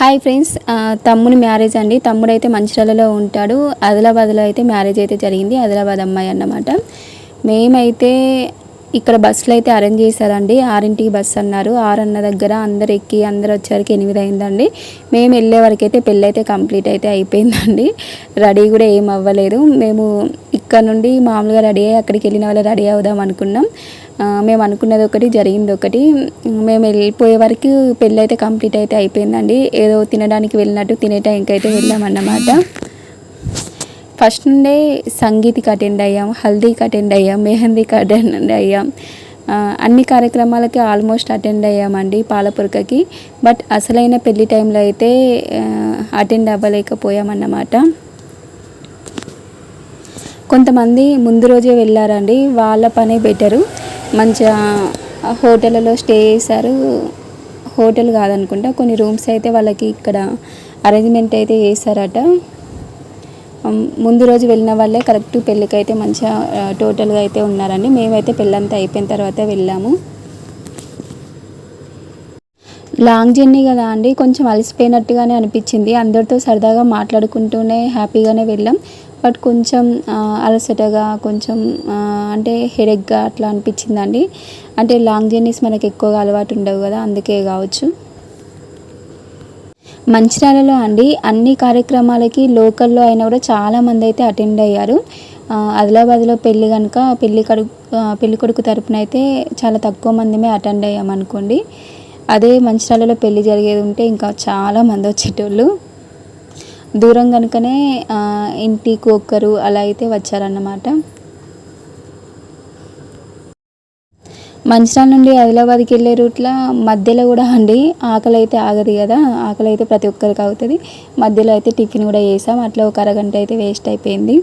Hi friends తమ్ముని marriage అండి. తమ్ముడు అయితే మంచిర్యాలలో ఉంటాడు. ఆదిలాబాద్లో అయితే మ్యారేజ్ అయితే జరిగింది. ఆదిలాబాద్ అమ్మాయి అన్నమాట. మేమైతే ఇక్కడ బస్సులు అయితే అరేంజ్ చేశారండి. ఆరింటికి బస్సు అన్నారు. ఆరు అన్న దగ్గర అందరు ఎక్కి అందరు వచ్చేవరకు ఎనిమిది అయిందండి. మేము వెళ్ళే వరకు అయితే పెళ్ళి అయితే కంప్లీట్ అయితే అయిపోయిందండి. రెడీ కూడా ఏం అవ్వలేదు. మేము ఇక్కడ నుండి మామూలుగా రెడీ అయ్యి అక్కడికి వెళ్ళిన వాళ్ళు రెడీ అవుదాం అనుకున్నాం. మేము అనుకున్నది ఒకటి జరిగింది ఒకటి. మేము వెళ్ళిపోయే వరకు పెళ్ళి అయితే కంప్లీట్ అయితే అయిపోయిందండి. ఏదో తినడానికి వెళ్ళినట్టు తినే టైంకి అయితే వెళ్ళామన్నమాట. ఫస్ట్ నుండే సంగీత్కి అటెండ్ అయ్యాం హల్దీకి అటెండ్ అయ్యాం మెహందీకి అటెండ్ అయ్యాం. అన్ని కార్యక్రమాలకి ఆల్మోస్ట్ అటెండ్ అయ్యామండి పాలపురకకి. బట్ అసలైన పెళ్ళి టైంలో అయితే అటెండ్ అవ్వలేకపోయామన్నమాట. కొంతమంది ముందు రోజే వెళ్ళారండి వాళ్ళ పనే బెటరు. మంచిగా హోటళ్ళలో స్టే చేశారు. హోటల్ కాదనుకుంటా కొన్ని రూమ్స్ అయితే వాళ్ళకి ఇక్కడ అరేంజ్మెంట్ అయితే చేశారట. ముందు రోజు వెళ్ళిన వాళ్ళే కరెక్ట్ పెళ్ళికి అయితే మంచిగా టోటల్గా అయితే ఉన్నారండి. మేమైతే పెళ్ళంతా అయిపోయిన తర్వాత వెళ్ళాము. లాంగ్ జర్నీ కదా అండి. కొంచెం అలసిపోయినట్టుగానే అనిపించింది. అందరితో సరదాగా మాట్లాడుకుంటూనే హ్యాపీగానే వెళ్ళాం. బట్ కొంచెం అలసటగా కొంచెం అంటే హెడేక్గా అట్లా అనిపించిందండి. అంటే లాంగ్ జర్నీస్ మనకు ఎక్కువగా అలవాటు ఉండవు కదా అందుకే కావచ్చు. మంచిర్యాలలో అండి అన్ని కార్యక్రమాలకి లోకల్లో అయినా కూడా చాలామంది అయితే అటెండ్ అయ్యారు. ఆదిలాబాద్లో పెళ్ళి కనుక పెళ్ళి కడుకు పెళ్ళి కొడుకు తరపున అయితే చాలా తక్కువ మందిమే అటెండ్ అయ్యామనుకోండి. అదే మంచిర్యాలలో పెళ్ళి జరిగేది ఉంటే ఇంకా చాలా మంది వచ్చేటోళ్ళు. దూరం కనుకనే ఇంటికి ఒక్కరు అలా అయితే వచ్చారన్నమాట. మంచిర్యాల నుండి ఆదిలాబాద్కి వెళ్ళే రూట్లో మధ్యలో కూడా అండి. ఆకలి అయితే ఆగదు కదా. ఆకలి అయితే ప్రతి ఒక్కరికి అవుతుంది. మధ్యలో అయితే టిఫిన్ కూడా చేసాం. అట్లా ఒక అరగంట అయితే వేస్ట్ అయిపోయింది.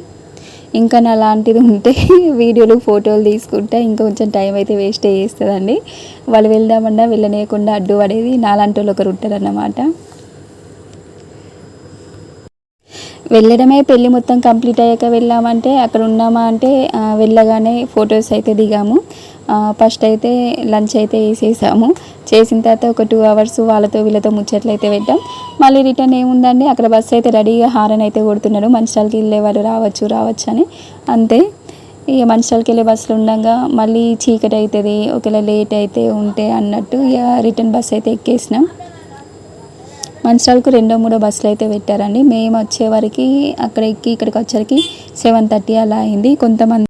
ఇంకా నా లాంటిది ఉంటే వీడియోలు ఫోటోలు తీసుకుంటే ఇంకా కొంచెం టైం అయితే వేస్ట్ చేస్తుందండి. వాళ్ళు వెళ్దామన్నా వెళ్ళనీయకుండా అడ్డు పడేది నాలాంటి వాళ్ళు ఒకరు ఉంటారన్నమాట. వెళ్ళడమే పెళ్ళి మొత్తం కంప్లీట్ అయ్యాక వెళ్ళామంటే అక్కడ ఉన్నామా అంటే వెళ్ళగానే ఫొటోస్ అయితే దిగాము. ఫస్ట్ అయితే లంచ్ అయితే వేసేసాము. చేసిన తర్వాత ఒక టూ అవర్స్ వాళ్ళతో వీళ్ళతో ముచ్చట్లు అయితే పెట్టాం. మళ్ళీ రిటర్న్ ఏముందండి? అక్కడ బస్సు అయితే రెడీగా హారన్ అయితే కొడుతున్నాడు. మంచిరాలకి వెళ్ళేవారు రావచ్చు రావచ్చు అని. అంతే. ఇక మంచిరాలకి వెళ్ళే బస్సులు ఉండగా మళ్ళీ చీకటి అవుతుంది ఒకవేళ లేట్ అయితే ఉంటే అన్నట్టు ఇక రిటర్న్ బస్ అయితే ఎక్కేసినాం. మంచిర్యాలకు రెండో మూడో బస్సులు అయితే పెట్టారండి. మేము వచ్చేవరకు అక్కడ ఎక్కి ఇక్కడికి వచ్చేసరికి సెవెన్ థర్టీ అలా అయింది. కొంతమంది